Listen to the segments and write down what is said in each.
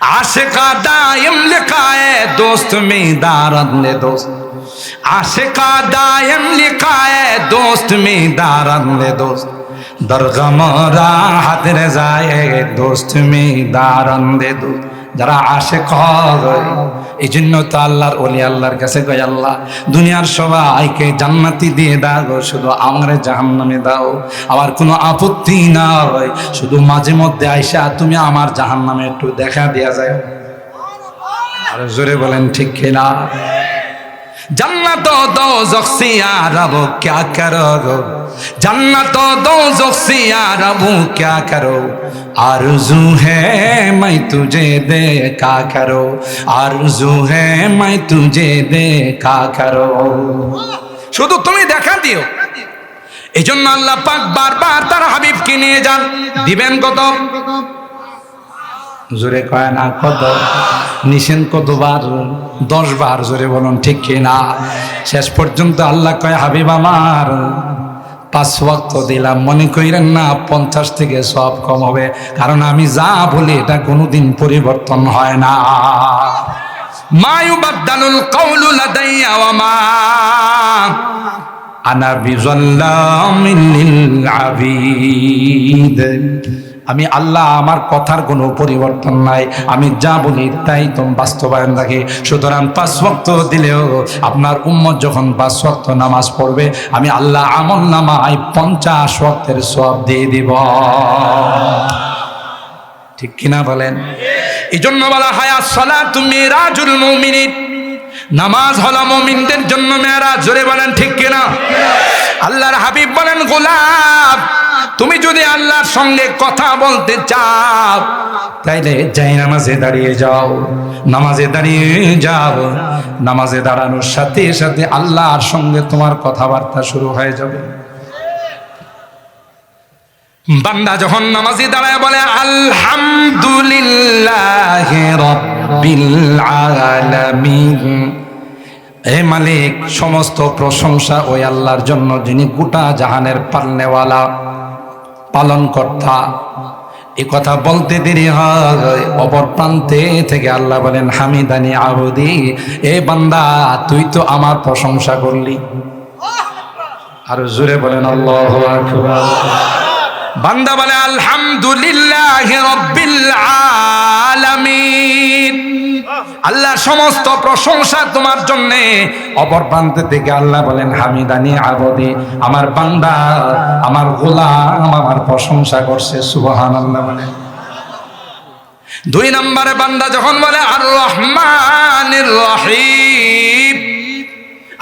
আশেকা দায়ম লিখায় দোস্ত মে দারদ নে দোস্ত। আশেকা দায়ম লিখায় দোস্ত মে দারদ নে দোস্ত। দরগমরা হাত রে যায় দোস্ত মে দারদ নে দোস্ত। যারা আসে কয় এই জন্য তো আল্লাহর অলি আল্লাহর কাছে গয় আল্লাহ, দুনিয়ার সবাইকে জান্নাতি দিয়ে দাও, শুধু আমারে জাহান্নামে দাও, আমার কোনো আপত্তি নাই, শুধু মাঝে মধ্যে আইসা তুমি আমার জাহান নামে একটু দেখা দেয়া যায় আর জোরে বলেন, ঠিক কিনা? জান্নাত দোজখ সিয়ারব ক্যা করো জান্নাত দোজখ সিয়ারব ক্যা করো? আরজু হে মাই তুঝে দেখা করো? আরজু হে মাই তুঝে দেখা করো? শুধু তুমি দেখা দিও। এই জন্য আল্লাহ পাক বারবার তার হাবিবকে নিয়ে যান। দিবেন কত? জোরে কয় না, কত নিষেন কতবার? দশ বার জোরে বলুন, ঠিক কি না? শেষ পর্যন্ত আল্লাহ কয়, হাবিব আমার, পাঁচ ওয়াক্ত দিলাম। মনে করিলেন না, পঞ্চাশ থেকে সব কম হবে। কারণ আমি যা বলি, এটা কোনোদিন পরিবর্তন হয় না। মায়ু বাদ্দালুল কৌলু লাদাইয়া মা আনা বিজল্লামিল লিল আবিদ। আমি আল্লাহ আমার কথার কোনো পরিবর্তন নাই। আমি যা বলি তাই তো বাস্তবায়ন রাখি সুতরাং পাঁচ ওয়াক্ত দিলেও আপনার উম্মত যখন পাঁচ ওয়াক্ত নামাজ পড়বে, আমি আল্লাহ আমল নামায় পঞ্চাশ ওয়াক্তের সব দিয়ে দিব। ঠিক কিনা বলেন? এই জন্য বলা হয় আসলা তুমি রাজুল মৌমিনিন। নামাজ হলো মমিনদের জন্য মেয়েরা জোরে বলেন, ঠিক কিনা? আল্লাহর হাবিব বলেন, গোলাপ, তুমি যদি আল্লাহর সঙ্গে কথা বলতে চাও, তাইলে যাই নামাজে দাঁড়িয়ে যাও, নামাজে দাঁড়িয়ে যাও। নামাজে দাঁড়ানোর সাথে সাথে আল্লাহর সঙ্গে তোমার কথাবার্তা শুরু হয়ে যাবে। বান্দা যখন নামাজে দাঁড়ায় বলে, আলহামদুলিল্লাহ রব্বিল আলামিন। হে মালিক, সমস্ত প্রশংসা ওই আল্লাহর জন্য যিনি গোটা জাহানের পালনেওয়ালা পালন কর্তা এ কথা বলতে দেরি হয়। অপর প্রান্তে থেকে আল্লাহ বলেন, হামিদানি আবদি, এ বান্দা, তুই তো আমার প্রশংসা করলি। আর জুড়ে বলেন, আল্লাহ বান্দা বলে, আলহামদুলিল্লাহ রব্বিল আলামিন। আল্লাহ সমস্ত প্রশংসা তোমার জন্য। অপর প্রান্ত থেকে আল্লাহ বলেন হামিদানি আবদি, আমার বান্দা, আমার গোলাম আমার প্রশংসা করছে সুবহান আল্লাহ বলেন দুই নম্বরে বান্দা যখন বলে, আর রহমান রহিম।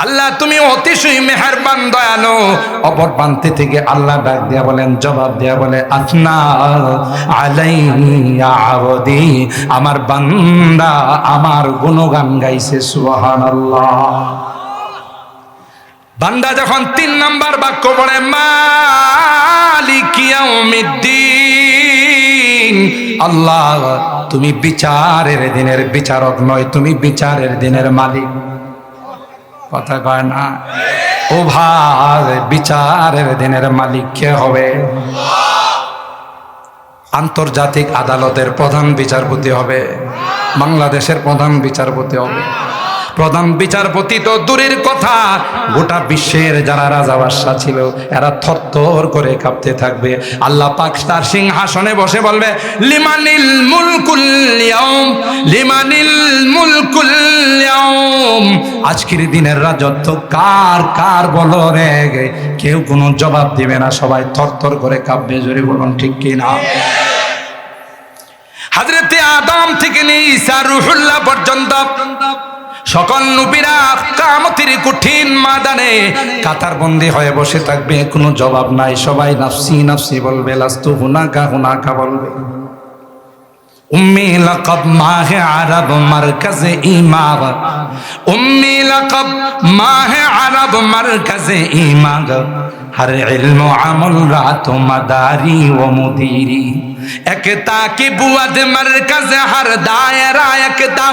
আল্লাহ, তুমি অতিশয় মেহেরবান, দয়ালু। অপর প্রান্তে থেকে আল্লাহ ডাক দিয়া বলেন, জবাব দিয়া বলে আফনা আলাইয়া আবদি, আমার বান্দা আমার গুণগান গাইছে, সুবহানাল্লাহ। বান্দা যখন তিন নাম্বার বাক্য পড়ে মালিকিয়াউমিদ্দিন আল্লাহ, তুমি বিচারের দিনের বিচারক নয়, তুমি বিচারের দিনের মালিক। কথা কয় না? ও ভাই বিচারের দিনের মালিক কে হবে? আন্তর্জাতিক আদালতের প্রধান বিচারপতি হবে। বাংলাদেশের প্রধান বিচারপতি হবে। প্রধান বিচারপতি তো দূরের কথা। গোটা বিশ্বের যারা রাজা বাদশাহ ছিল, এরা থরথর করে কাঁপতে থাকবে। আল্লাহ পাক তার সিংহাসনে বসে বলবে, লিমানিল মুলকুল লিমানিল মুলকুল আজকের দিনের রাজত্ব কার কার বলো রে? কেউ কোনো জবাব দিবে না, সবাই থরথর করে কাঁপবে, জোরে বলুন ঠিক কি না হাজরতে আদম থেকে নিয়ে ঈসা রুহুল্লাহ পর্যন্ত সকল নবীরা কামতির কঠিন মাদানে কাতার বন্দি হয়ে বসে থাকবে, কোনো জবাব নাই। সবাই নাফসি নাফসি বলবে লাস্তু হুনাকা হুনাকা বলবে। উম্মি লকব মাহে আরব মারকজে ইমাগ। উম্মি লকব মাহে আরব মারকজে ইমাগ। হর ইলম আমল রাত মাদারি ও মুদিরি। একতা কি বুয়াদ মরকজ হর দায়রা একতা।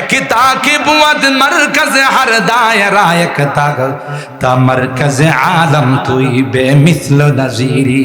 একতা কি বুয়াদ মরকজ হর দায়রা একতা। তা মরকজ আলম তুই বে মিসল নজিরি।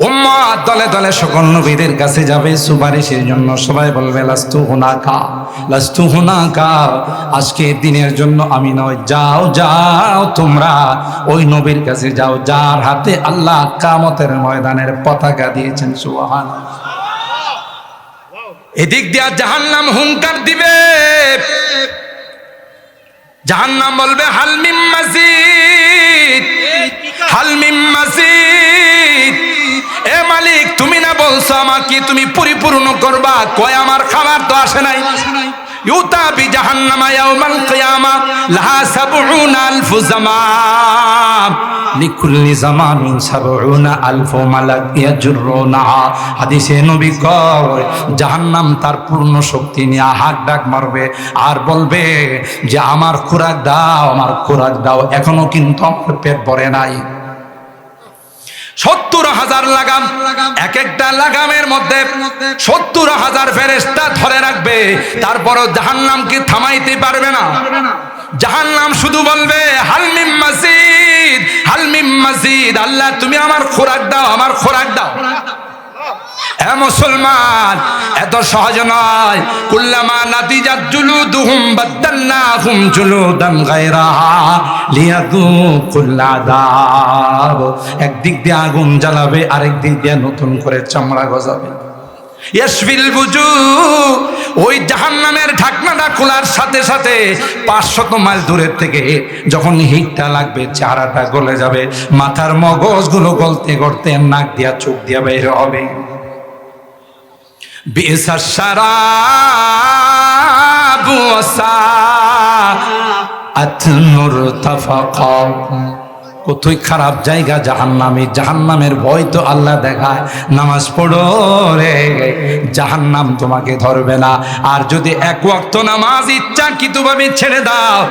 উম্মাদ দলে দলে সকল নবীদের কাছে যাবে সুপারিশের জন্য। সবাই বলবে, লাস্তু হুনাকা লাস্তু হুনাকা আজকে দিনের জন্য আমি নয়। যাও যাও তোমরা, ওই নবীর কাছে যাও, যার হাতে আল্লাহ কামতের ময়দানের পতাকা দিয়েছেন। সুবহান এদিক দিয়া জাহান্নাম হুঙ্কার দিবে। জাহান্নাম বলবে হালমিম মাসিদ হালমিম মাসিদ বলছো তুমি পরিপূর্ণ করবা? কয়, আমার খাবার তো আসে নাই। জাহান্নামা তার পূর্ণ শক্তি নিয়ে হাক ডাক মারবে আর বলবে যে, আমার খোরাক দাও, আমার খোরাক দাও। এখনও কিন্তু আমার পেট ভরে নাই। সত্তর হাজার লাগাম। এক একটা লাগামের মধ্যে সত্তর হাজার ফেরেস্তা ধরে রাখবে। তারপরও জাহান্নাম কি থামাইতে পারবে না? জাহান নাম শুধু বলবে হালমিম মসজিদ হালমিম মসজিদ আল্লাহ তুমি আমার খোরাক দাও, আমার খোরাক দাও। এ মুসলমান, এত সহজ নয়। কুল্লামা নাতিজাত জুলুদুহুম বাদদালনাহুম জুলুদান গায়রাহা লিয়াযুকুল আযাব একদিক দিয়ে আগুন জ্বালাবে, আরেক দিক দিয়ে নতুন করে চামড়া গজাবে। ইয়াসফিল বুজু, ওই জাহান্নামের ঢাকনাটা খোলার সাথে সাথে পাঁচশত মাইল দূরের থেকে যখন হিটটা লাগবে চারাটা গলে যাবে। মাথার মগজগুলো গলতে গলতে নাক দিয়া চোখ দিয়া বের হবে। বিসার সারাবু আতনুর তাফাকা। কতই খারাপ জায়গা জাহান্নামে। জাহান্নামের ভয় তো আল্লাহ দেখায়। নামাজ পড়ো রে। জাহান্নাম তোমাকে ধরবে না। আর যদি এক ওয়াক্ত নামাজ ইচ্ছাকৃতভাবে ছেড়ে দাও,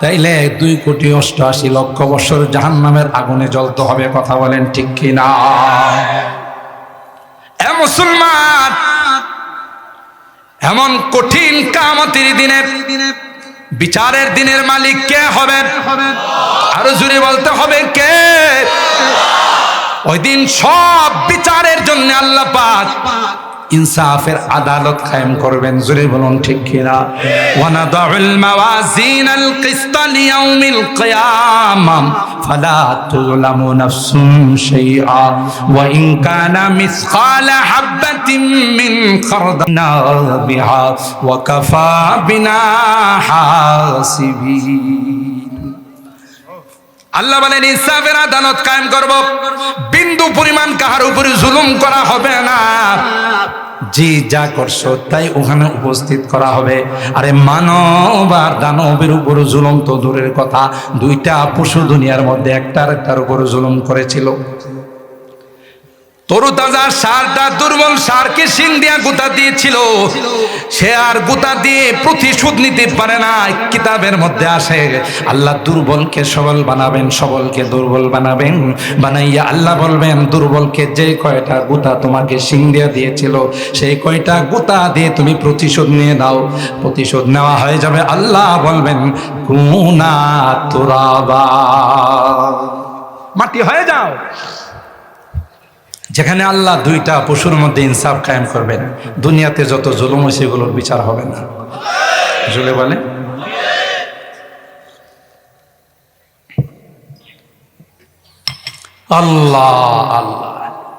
তাইলে দুই কোটি অষ্টআশি লক্ষ বছর জাহান্নামের আগুনে জ্বলতে হবে। কথা বলেন ঠিক কিনা? মুসলমান। এমন কঠিন কামতির দিনে, বিচারের দিনের মালিক কে হবে? আরও জুড়ে বলতে হবে কে? ওই দিন সব বিচারের জন্য আল্লাহ পাক ইনসাফের আদালত কায়েম করবেন জুড়ে বলুন ঠিক কিনা? ওয়ানাদাউল মাওয়াজিনাল কিসত লিয়াউমিল কিয়ামাম ফালা তুযলামু নাফসুন শাইআ, ওয়া ইন কানা মিসকালা হাববাতিন মিন খারদানা বিহা ওয়া কাফা বিনা হাসিবিন আল্লাহ বলেন, ইনসাফের আদালত কায়েম করব। বিন্দু পরিমাণ কাহার উপরে জুলুম করা হবে না। জি, যা করছ, তাই ওখানে উপস্থিত করা হবে। আরে মানব আর দানবের উপর জুলুম তো দূরের কথা। দুইটা পশু দুনিয়ার মধ্যে একটার একটার উপর জুলুম করেছিল। তরুতাজা সারটা দুর্বল সারকে সিং দিয়া গুতা দিয়েছিল। সে আর গুতা দিয়ে প্রতিশোধ নিতে পারে না কিতাবের মধ্যে আসে, আল্লাহ দুর্বলকে সবল বানাবেন, সবলকে দুর্বল বানাবেন, বানাইয়া আল্লাহ বলবেন, দুর্বলকে যে কয়টা গুতা তোমাকে সিং দিয়া দিয়েছিল, সেই কয়টা গুতা দিয়ে তুমি প্রতিশোধ নিয়ে দাও প্রতিশোধ নেওয়া হয়ে যাবে, আল্লাহ বলবেন, কুনা তোরাবা। মাটি হয়ে যাও। যেখানে আল্লাহ দুইটা পশুর মধ্যে ইনসাফ কায়েম করবেন, দুনিয়াতে যত জুলুম সেগুলোর বিচার হবে না। জুলে বলে? আল্লাহ আল্লাহ।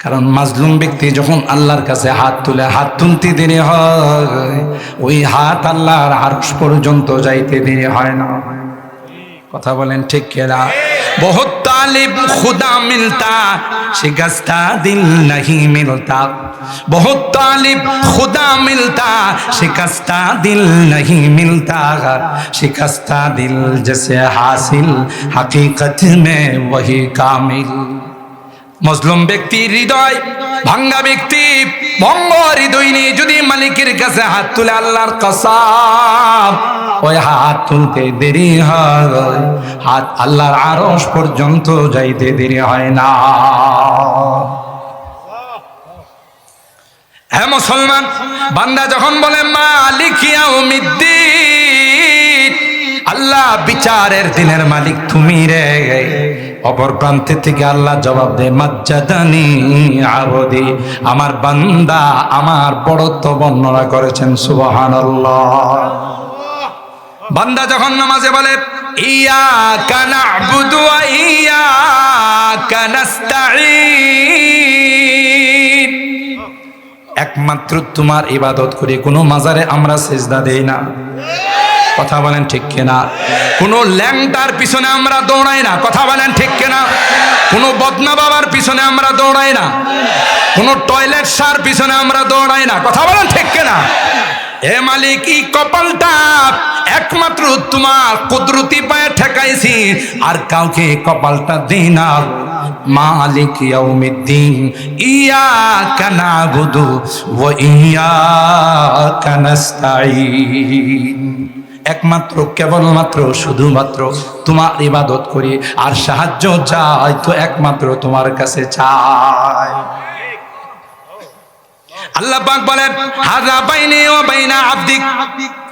কারণ মাজলুম ব্যক্তি যখন আল্লাহর কাছে হাত তুলে হাত তুলতে দেরি হয় ওই হাত আল্লাহর আরশ পর্যন্ত যাইতে দেরি হয় না কথা বলেন ঠিক কেনা বহুত তালিব খুদা মিলতা শিকস্তা দিল नहीं मिलता बहुत तालिब खुदा मिलता शिकस्ता दिल नहीं मिलता शिकस्ता दिल जैसे हासिल हकीकत में वही कामिल মজলুম ব্যক্তির হৃদয়, ভাঙ্গা ব্যক্তি ভঙ্গ হৃদয় নিয়ে যদি মালিকের কাছে হাত তুলে আল্লাহর কসাম, ওই হাত তুলতে দেরি হয়। হাত আল্লাহর আরস পর্যন্ত যাইতে দেরি হয় না। হ্যাঁ মুসলমান, বান্দা যখন বলে, মালিক ইয়াউমিদ্দিন আল্লাহ বিচারের দিনের মালিক তুমি রে। অপর প্রান্তে থেকে আল্লাহ জবাব দেয়, মাজ্জাদানি আবদি। আমার বান্দা আমার বড়ত্ব বর্ণনা করেছেন, সুবহানাল্লাহ। বান্দা যখন নামাজে বলে ইয়া কানা বুধু ইয়া কানাস্তাইন একমাত্র তোমার ইবাদত করি, কোনো মাজারে আমরা সেজদা দেই না। কথা বলেন ঠিক কিনা? কোনো ল্যাংটার পিছনে আমরা দৌড়াই না, কথা বলেন ঠিক কিনা? কোনো বদনা বাবার পিছনে আমরা দৌড়াই না, কোনো টয়লেট সার পিছনে আমরা দৌড়াই না, কথা বলেন ঠিক কিনা? হে মালিক এই কপালটা একমাত্র তোমার কুদরতি পায়ে ঠেকাইছি, আর কাউকে কপালটা দিই না। মালিক ইয়াউমিদ্দিন, ইয়াকা নাবুদু ওয়া ইয়াকা নাস্তাঈন। একমাত্র, কেবলমাত্র, শুধুমাত্র তোমার ইবাদত করি। আর সাহায্য চাই তো একমাত্র তোমার কাছে চাই। আল্লাহ পাক বলেন, হাজা বাইনি ও বাইনা আবদিক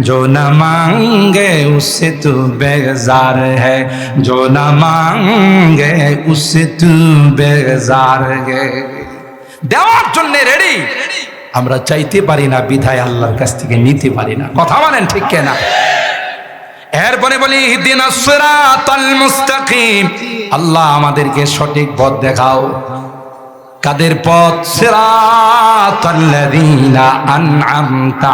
जो न मांगे उससे तू बेजार है जो न मांगे उससे तू बेजार है দেওয়ার জন্য রেডি আমরা চাইতে পারি না বিধায় আল্লাহর কাছ থেকে নিতে পারি না কথা বলেন ঠিক কেনা এরপরে বলি ইহদিনা সিরাতাল মুস্তাকিম আল্লাহ আমাদেরকে সঠিক পথ দেখাও কাদের পথ?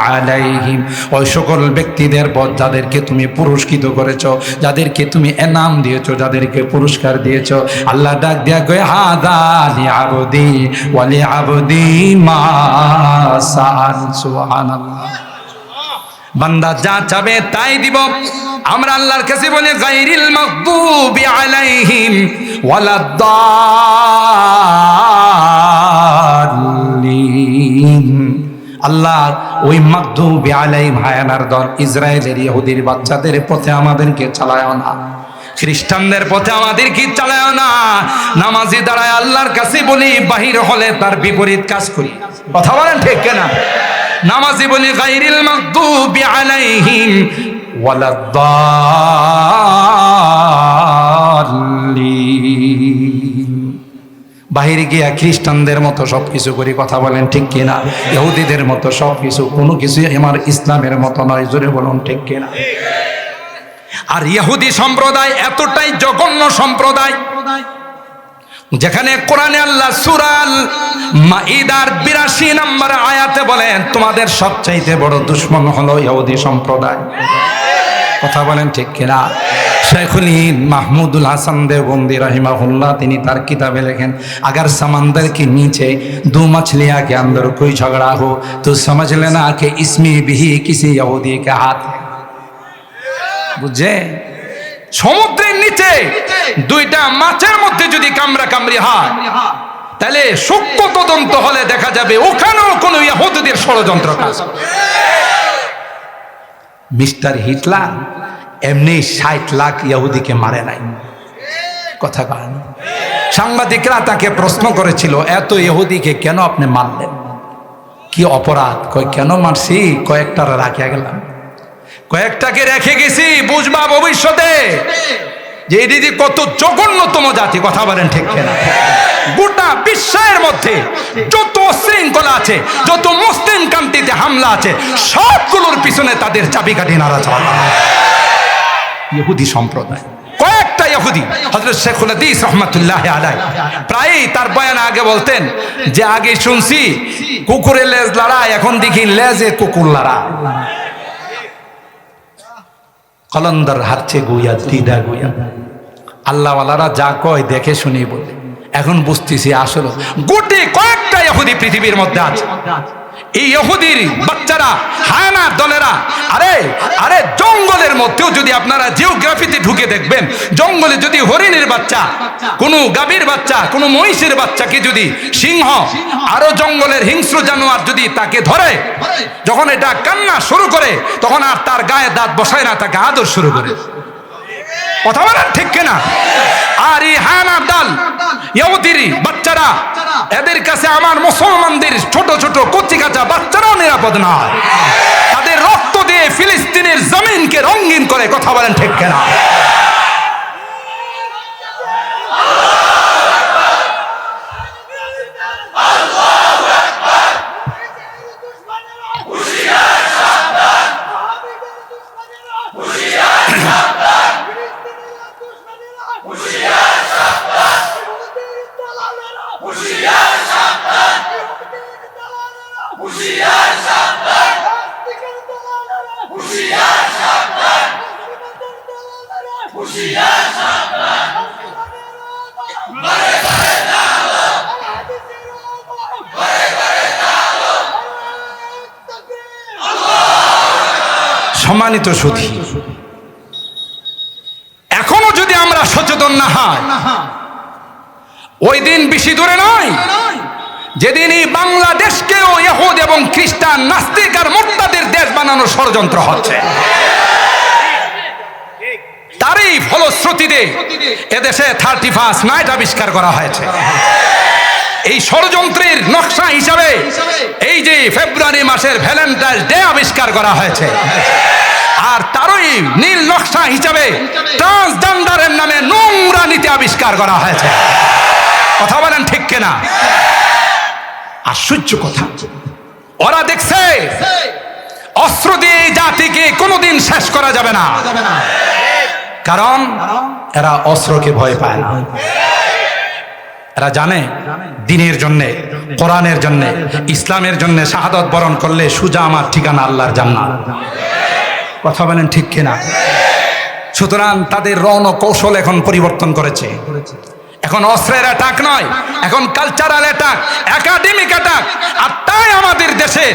আলাইহিম। ওই সকল ব্যক্তিদের পথ যাদেরকে তুমি পুরস্কৃত করেছ, যাদেরকে তুমি এনাম দিয়েছ, যাদেরকে পুরস্কার দিয়েছ, আল্লাহ ডাক দিয়া লি আবদি ওয়ালি আবদি মা বান্দা যা চাবে তাই দিব। আমরা আল্লাহর কাছে বলে গাইরিল মাগদুবি আলাইহিম ওয়ালাদ্দাল্লিন। আল্লাহ ওই মাগদুবি আলাইহিম হায়ানার দল ইসরায়েলের ইহুদির বাচ্চাদের পথে আমাদেরকে চালায় না। খ্রিস্টানদের পথে আমাদের কি চালায় না? নামাজি দাঁড়ায় আল্লাহর কাছে বলি, বাহির হলে তার বিপরীত কাজ করি। কথা বলেন ঠিক কেনা? নামাজি বলি গাইরিল মাগদুবি আলাইহিম বাহিরে গিয়া খ্রিস্টানদের মতো সব কিছু করি কথা বলেন ঠিক কিনা? ইহুদিদের মতো সব কিছু কোনো কিছু আমার ইসলামের মতো নয়, জোরে বলুন ঠিক কিনা? আর ইহুদি সম্প্রদায় এতটাই জঘন্য সম্প্রদায়। যেখানে কোরআনে আল্লাহ সুরাল মাইদার বিরাশি নাম্বার আয়াতে বলেন, তোমাদের সবচাইতে বড় দুশ্মন হলো ইহুদি সম্প্রদায়। কথা বলেন ঠিক কিনা? শেখুল মাহমুদুল হাসান দেবন্দি রাহিমাহুল্লাহ, তিনি তার কিতাবে লেখেন, আগার সামান্দার কি নিচে, দু মছলিয়া কে আন্দর কই ঝগড়া হো, তো সমঝ লেনা কে ইসমে বিহি কিসি ইহুদি কে হাত। বুঝে সমুদ্রের নিচে দুইটা মাছের মধ্যে যদি কামড়া কামড়ি হয় তাহলে সূক্ষ্ম তদন্ত হলে দেখা যাবে ওখানেও কোনো ইহুদিদের ষড়যন্ত্র কাজ। মিস্টার হিটলার এমনি ষাট লাখ ইহুদিকে মারে নাই। কথা কারণ সাংবাদিকরা তাকে প্রশ্ন করেছিল এত ইহুদিকে কেন আপনি মারলেন? কি অপরাধ? কয় কেন মারছি? কয়েকটা রাখিয়া গেলাম। কয়েকটাকে রেখে গেছি, বুঝবা ভবিষ্যতে? যে যে কত জঘন্যতম জাতি, কথা বলেন ঠিক কেনা? গোটা বিশ্বের মধ্যে যত শৃঙ্খলা আছে, যত মুসলিম কান্তিতে হামলা আছে, সবগুলোর পিছনে তাদের চাবিকাঠি নাড়া চালা ইহুদি সম্প্রদায়। কয়েকটা ইহুদি হজরত শেখুল হাদিস রহমতুল্লাহ আলাই প্রায়ই তার বয়ান আগে বলতেন যে, আগে শুনছি, কুকুরের লেজ লড়াই, এখন দেখি লেজে কুকুর লড়া। কলন্দর হারছে গুইয়া দিদা গুইয়া আল্লাহওয়ালারা যা কয় দেখে শুনি বলে। এখন বুঝতেছি আসলে। গোটে কয়েকটা ইহুদি পৃথিবীর মধ্যে আছে। এই ইহুদির বাচ্চারা, হায়না দলেরা, আরে আরে জঙ্গলের মধ্যেও যদি আপনারা জিওগ্রাফিতে ঢুকে দেখবেন, জঙ্গলে যদি হরিণের বাচ্চা, কোনো গাভীর বাচ্চা, কোনো মহিষের বাচ্চাকে যদি সিংহ, আরও জঙ্গলের হিংস্র জানোয়ার যদি তাকে ধরে, যখন এটা কান্না শুরু করে, তখন আর তার গায়ে দাঁত বসায় না, তাকে আদর শুরু করে। কথা বলেন ঠিক কিনা? আর এই হানা দল ইহুদিরি বাচ্চারা, এদের কাছে আমার মুসলমানদের ছোট ছোট কচি কাঁচা বাচ্চারাও নিরাপদ না তাদের রক্ত দিয়ে ফিলিস্তিনের জমিনকে রঙিন করে কথা বলেন ঠিক কিনা সম্মানিত সুধী এখনও যদি আমরা সচেতন না হয় ওই দিন বেশি দূরে নয়। যেদিন এই বাংলাদেশকেও ইহুদ এবং খ্রিস্টান, নাস্তিক আর মোর্তাদের দেশ বানানোর ষড়যন্ত্র হচ্ছে। তারই ফলশ্রুতিতে এদেশে থার্টি ফার্স্ট নাইট আবিষ্কার করা হয়েছে। এই ষড়যন্ত্রের নকশা হিসাবে এই যে ফেব্রুয়ারি মাসের ভ্যালেন্টাইন্স ডে আবিষ্কার করা হয়েছে। আর তারই নীল নকশা হিসাবে ট্রান্সজেন্ডারের নামে নোংরা নীতি আবিষ্কার করা হয়েছে। কথা বলেন ঠিক কিনা? আশ্চর্য কথা? ওরা দেখছে, অস্ত্র দিয়ে জাতিকে কোনোদিন শেষ করা যাবে না। কারণ এরা অস্ত্রকে ভয় পায় না। এরা জানে দিনের জন্য, কোরআনের জন্য, ইসলামের জন্য শাহাদত বরণ করলে সুজা আমার ঠিকানা আল্লাহর জান্নাত। কথা বলেন ঠিক কিনা? সুতরাং তাদের রণ কৌশল এখন পরিবর্তন করেছে। এখন অস্ত্রের অ্যাটাক নয়, এখন কালচারাল অ্যাটাক একাডেমিক অ্যাটাক আর তাই আমাদের দেশে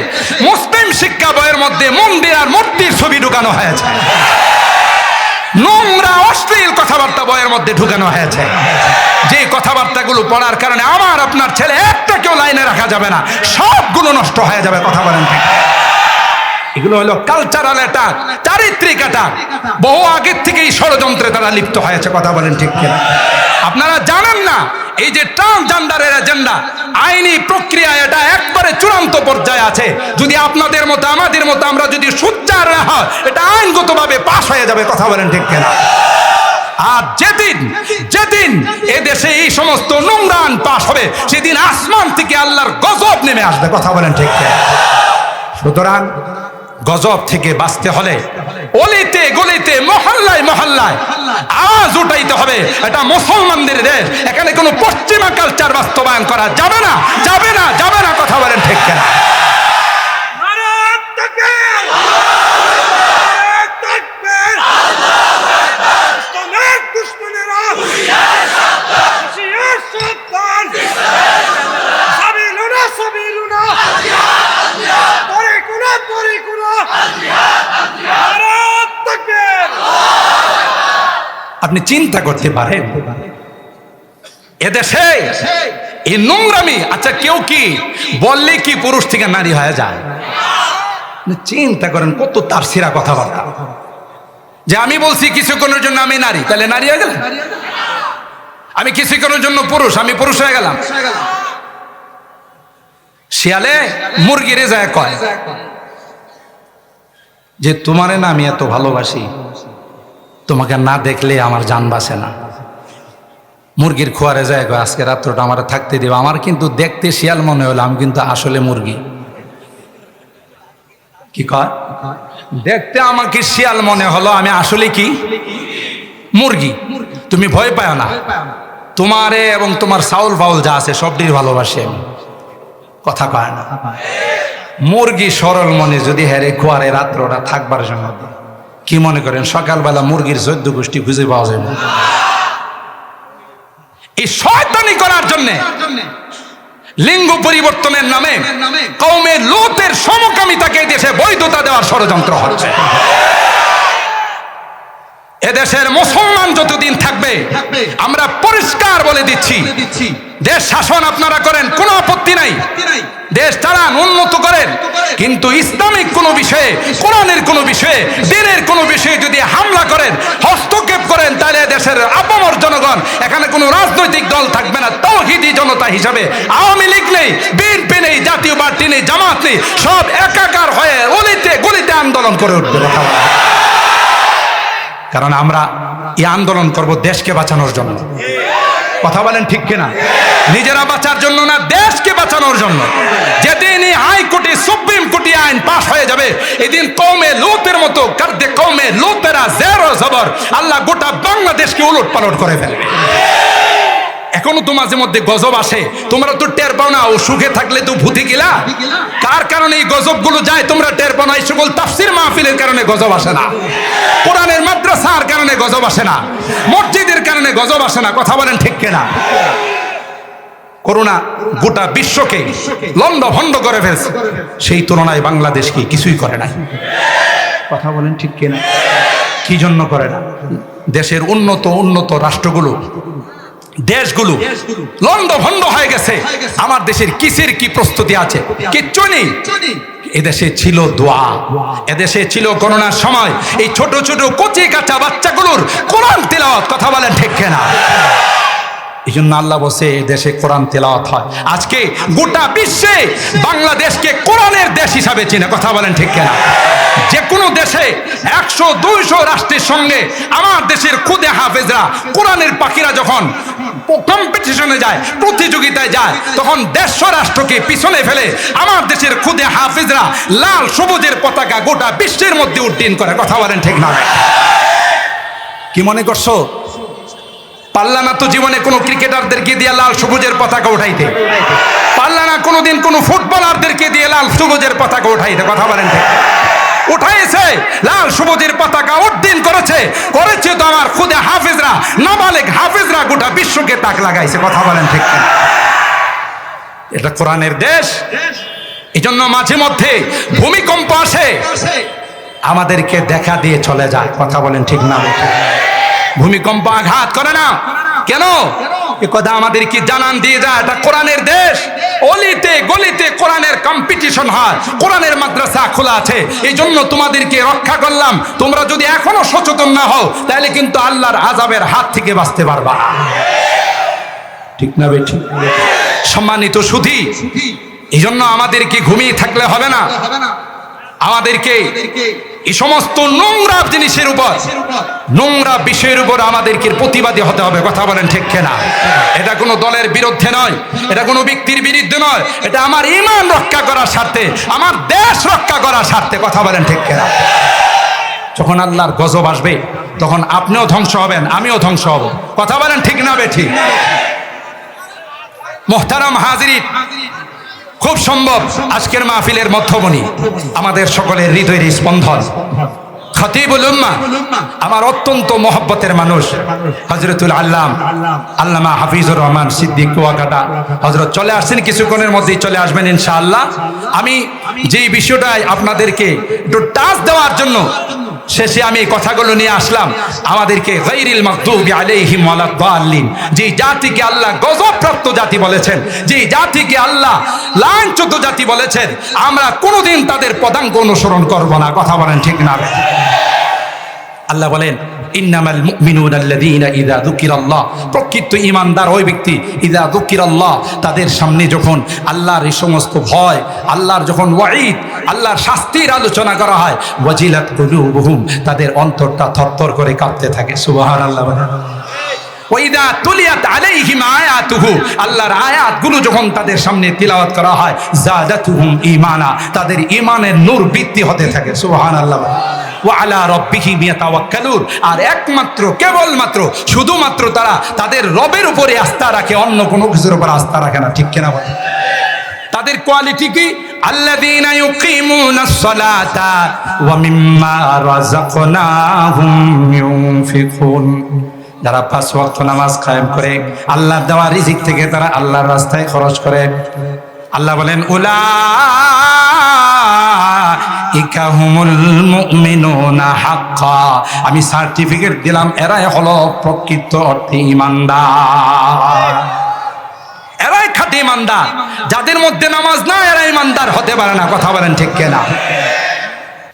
মুসলিম শিক্ষা বইয়ের মধ্যে মন্দির আর মূর্তির ছবি ঢুকানো হয়েছে। নোংরা, অশ্লীল কথাবার্তা বইয়ের মধ্যে ঢুকানো হয়েছে। যে কথাবার্তাগুলো পড়ার কারণে আমার আপনার ছেলে একটা কেউ লাইনে রাখা যাবে না। সবগুলো নষ্ট হয়ে যাবে, কথা বলেন ঠিক। এগুলো হলো কালচারাল অ্যাটাক চারিত্রিক অ্যাটাক বহু আগের থেকেই ষড়যন্ত্রে তারা লিপ্ত হয়েছে কথা বলেন ঠিক কিনা। আপনারা জানেন না, এই যে ট্রান্সজেন্ডারের এজেন্ডা আইনি প্রক্রিয়া এটা একবারে চূড়ান্ত পর্যায়ে আছে। যদি আপনাদের মতো, আমাদের মতো আমরা যদি সুচার না হয়, এটা আইনগতভাবে পাশ হয়ে যাবে, কথা বলেন ঠিক কিনা। আর যেদিন যেদিন এদেশে এই সমস্ত নোংরান পাশ হবে, সেদিন আসমান থেকে আল্লাহর গজব নেমে আসবে, কথা বলেন ঠিক সুতরাং গজব থেকে বাঁচতে হলে অলিতে গলিতে, মহল্লায় মহল্লায় আওয়াজ উঠাইতে হবে। এটা মুসলমানদের দেশ। এখানে কোনো পশ্চিমা কালচার বাস্তবায়ন করা যাবে না যাবে না যাবে না, কথা বলেন ঠিক কেনা? আপনি চিন্তা করতে পারেন। এদেশে এই নোংরামি আচ্ছা কেউ কি বললে কি পুরুষ থেকে নারী হয়ে যায়? চিন্তা করেন, কত তার সিরা কথাবার্তা। যে আমি বলছি কিছুক্ষণের জন্য আমি নারী, তাহলে নারী হয়ে গেলাম আমি কিছুক্ষণের জন্য পুরুষ, আমি পুরুষ হয়ে গেলাম। শিয়ালে মুরগিরে যায় কয়, যে তোমারে না আমি এত ভালোবাসি। তোমাকে না দেখলে আমার যান বাসে না। মুরগির খোয়ারে যায় আজকে রাত্রটা আমার থাকতে দেবে। আমার কিন্তু দেখতে শিয়াল মনে হলো, আমি কিন্তু আসলে মুরগি। কি দেখতে আমাকে শিয়াল মনে হলো, আমি আসলে কি? মুরগি। তুমি ভয় পায় না। তোমারে এবং তোমার সাউল ফাউল যা আছে সবটির ভালোবাসি আমি। কথা কয় না। মুরগি সরল মনে যদি হেরে খোয়ারে রাত্রটা থাকবার জন্য। কি মনে করেন, সকালবেলা মুরগির চোদ্দ গোষ্ঠী খুঁজে পাওয়া যায় না? এই শয়তানি করার জন্য, লিঙ্গ পরিবর্তনের নামে কৌমে লোতের সমকামিতাকে দেশে বৈধতা দেওয়ার ষড়যন্ত্র হচ্ছে। এদেশের মুসলমান যতদিন থাকবে, আমরা পরিষ্কার বলে দিচ্ছি দেশ শাসন আপনারা করেন কোনো আপত্তি নাই। দেশ চালান উন্নত করেন। কিন্তু ইসলামিক কোনো বিষয়ে কোরআনের কোনো বিষয়ে দিনের কোনো বিষয়ে যদি হামলা করেন হস্তক্ষেপ করেন তাহলে দেশের আপামর জনগণ এখানে কোনো রাজনৈতিক দল থাকবে না তৌহিদি জনতা হিসাবে। আওয়ামী লীগ নেই বিএনপি নেই জাতীয় পার্টি নেই জামাত নেই সব একাকার হয়ে অলিতে গলিতে আন্দোলন করে উঠবে। কারণ আমরা এই আন্দোলন করব দেশকে বাঁচানোর জন্য। কথা বলেন ঠিক কিনা? নিজেরা বাঁচার জন্য না, দেশকে বাঁচানোর জন্য। যেদিন এই হাইকোর্টে, সুপ্রিম কোর্টে আইন পাশ হয়ে যাবে, এদিন কৌমে লোতের মতো, কার্দে কৌমে লোতেরা জেরো জবর, আল্লাহ গোটা বাংলাদেশকে উলট পালট করে ফেলবে। এখনও তো মাঝে মধ্যে গজব আসে। তোমরা তো টের পাও না, ও সুখে থাকলে তো ভূতি গিলা। কার কারণে এই গজবগুলো যায়, তোমরা টের পাও না, এই সকল তাফসির মাহফিলের কারণে গজব আসে না। কোরআনের মাদ্রাসার কারণে গজব আসে না। মসজিদের কারণে গজব আসে না, কথা বলেন ঠিক কিনা? করোনা গোটা বিশ্বকে লন্ড ভন্ড করে ফেলছে। সেই তুলনায় বাংলাদেশকে কিছুই করে নাই? কথা বলেন ঠিক কিনা? কি জন্য করে না? দেশের উন্নত উন্নত রাষ্ট্রগুলো দেশগুলো লন্ড ভন্ড হয়ে গেছে। আমার দেশের কিসের কি প্রস্তুতি আছে? কিচ্ছু নেই। এদেশে ছিল দোয়া। এদেশে ছিল করোনার সময়। এই ছোট ছোট কচি কাঁচা বাচ্চাগুলোর কোরআন তেলাওয়াত কথা বলেন ঠিক না এই জন্য আল্লাহ বসে দেশে কোরআন তেলাওয়াত হয়। আজকে গোটা বিশ্বে বাংলাদেশকে কোরআনের দেশ হিসাবে চিনে কথা বলেন ঠিক কিনা? যে কোনো দেশে একশো দুইশো রাষ্ট্রের সঙ্গে আমার দেশের খুদে হাফেজরা কোরআনের পাখিরা যখন কম্পিটিশনে যায়, প্রতিযোগিতায় যায়, তখন দেড়শো রাষ্ট্রকে পিছনে ফেলে আমার দেশের খুদে হাফেজরা লাল সবুজের পতাকা গোটা বিশ্বের মধ্যে উড্ডীন করে। কথা বলেন ঠিক না। কি মনে করছ? পারলা না তো জীবনে কোনো ক্রিকেটারদেরকে দিয়ে লাল সবুজের পতাকা উঠাইতে? পারলা না কোনোদিন কোনো ফুটবলারদেরকে দিয়ে লাল সবুজের পতাকা উঠাইতে? কথা বলেন ঠিক? উঠাইছে। লাল সবুজের পতাকা উদ্দিন করেছে। করেছে তো আমার খুদে হাফিজরা নাবালেক হাফিজরা গোটা বিশ্বকে তাক লাগাইছে, কথা বলেন ঠিক? এটা কোরআনের দেশ। এই জন্য মাঝে মধ্যে ভূমিকম্প আসে। আমাদেরকে দেখা দিয়ে চলে যায় কথা বলেন ঠিক না? ভূমিকম্প আঘাত করে না। কেন? এ কথা আমাদের কি জানান দিয়ে যায়? এটা কোরআনের দেশ। অলিতে গলিতে কোরআনের কম্পিটিশন হয়। কোরআনের মাদ্রাসা খোলা আছে। এই জন্য তোমাদেরকে রক্ষা করলাম। তোমরা যদি এখনও সচেতন না হও, তাহলে কিন্তু আল্লাহর আজাবের হাত থেকে বাঁচতে পারবা। না। ঠিক না বেঠি সম্মানিত সুধী এই জন্য আমাদেরকে ঘুমিয়ে থাকলে হবে না? আমাদেরকে এই সমস্ত নোংরা জিনিসের উপর নোংরা বিষয়ের উপর আমাদেরকে প্রতিবাদী হতে হবে কথা বলেন ঠিক না এটা কোনো দলের বিরুদ্ধে নয় এটা কোনো ব্যক্তির বিরুদ্ধে নয় এটা আমার ইমান রক্ষা করার স্বার্থে আমার দেশ রক্ষা করার স্বার্থে কথা বলেন ঠিক না যখন আল্লাহর গজব আসবে তখন আপনিও ধ্বংস হবেন আমিও ধ্বংস হব কথা বলেন ঠিক না বে ঠিক। মোহতারাম হাজিরি খুব সম্ভব আজকের মাহফিলের মধ্যমণি, আমাদের সকলের হৃদয়ের উম্মা, আমার অত্যন্ত মহব্বতের মানুষ হজরতুল আল্লাম, আল্লামা হাফিজুর রহমান সিদ্দিক কুয়াকাটা। হজরত চলে আসছেন কিছুক্ষণের মধ্যেই চলে আসবেন ইনশাআল্লাহ। আমি যেই বিষয়টায় আপনাদেরকে একটু টাচ দেওয়ার জন্য শেষে আমি এই কথাগুলো নিয়ে আসলাম। আমাদেরকে গাইরিল মাকদুবি আলাইহিম ওয়ালাদ-দাল্লিন যে জাতিকে আল্লাহ গজবপ্রাপ্ত জাতি বলেছেন, যে জাতিকে আল্লাহ লাঞ্ছিত জাতি বলেছেন, আমরা কোনোদিন তাদের পদাঙ্ক অনুসরণ করব না। কথা বলেন ঠিক না? আল্লাহ বলেন ইন্নামাল মুমিনুন আল্লাযীনা ইযা যুকিরাল্লাহ। প্রকৃত ঈমানদার ওই ব্যক্তি, ইযা যুকিরাল্লাহ, তাদের সামনে যখন আল্লাহর এই সমস্ত ভয়, আল্লাহর যখন ওয়াইদ আল্লাহর শাস্তির আলোচনা করা হয়, ওয়াজিলাত কুলুবুহুম, তাদের অন্তরটা থরথর করে কাঁপতে থাকে। সুবহানাল্লাহ। ওইদা তুলিয়াত আলাইহিম আয়াতুহু। আল্লাহর আয়াতগুলো যখন তাদের সামনে তিলাওয়াত করা হয়, জাদাতুহুম ঈমানা। তাদের ঈমানের নূর বৃদ্ধি হতে থাকে, সুবহানাল্লাহ। আলা রাব্বিহিম ইয়াতাওয়াক্কালুন আর একমাত্র, কেবলমাত্র, শুধুমাত্র তারা তাদের রবের উপরে আস্থা রাখে, অন্য কোনো কিছুর উপর আস্থা রাখে না, ঠিক কিনা বলে তাদের কোয়ালিটি কি? ইউকিমুনাস সালাতা ওয়া মিম্মা রাযাকনাহুম ইউনফিকুন। যারা পাঁচ ওয়াক্ত নামাজ কায়েম করে আল্লাহ দেওয়া রিজিক থেকে তারা আল্লাহর রাস্তায় খরচ করে। আল্লাহ বলেন আমি সার্টিফিকেট দিলাম, এরাই হলো প্রকৃত অর্থে ইমানদার। এরাই খাঁটি ইমানদার। যাদের মধ্যে নামাজ না এরা ইমানদার হতে পারে না। কথা বলেন ঠিক কেনা?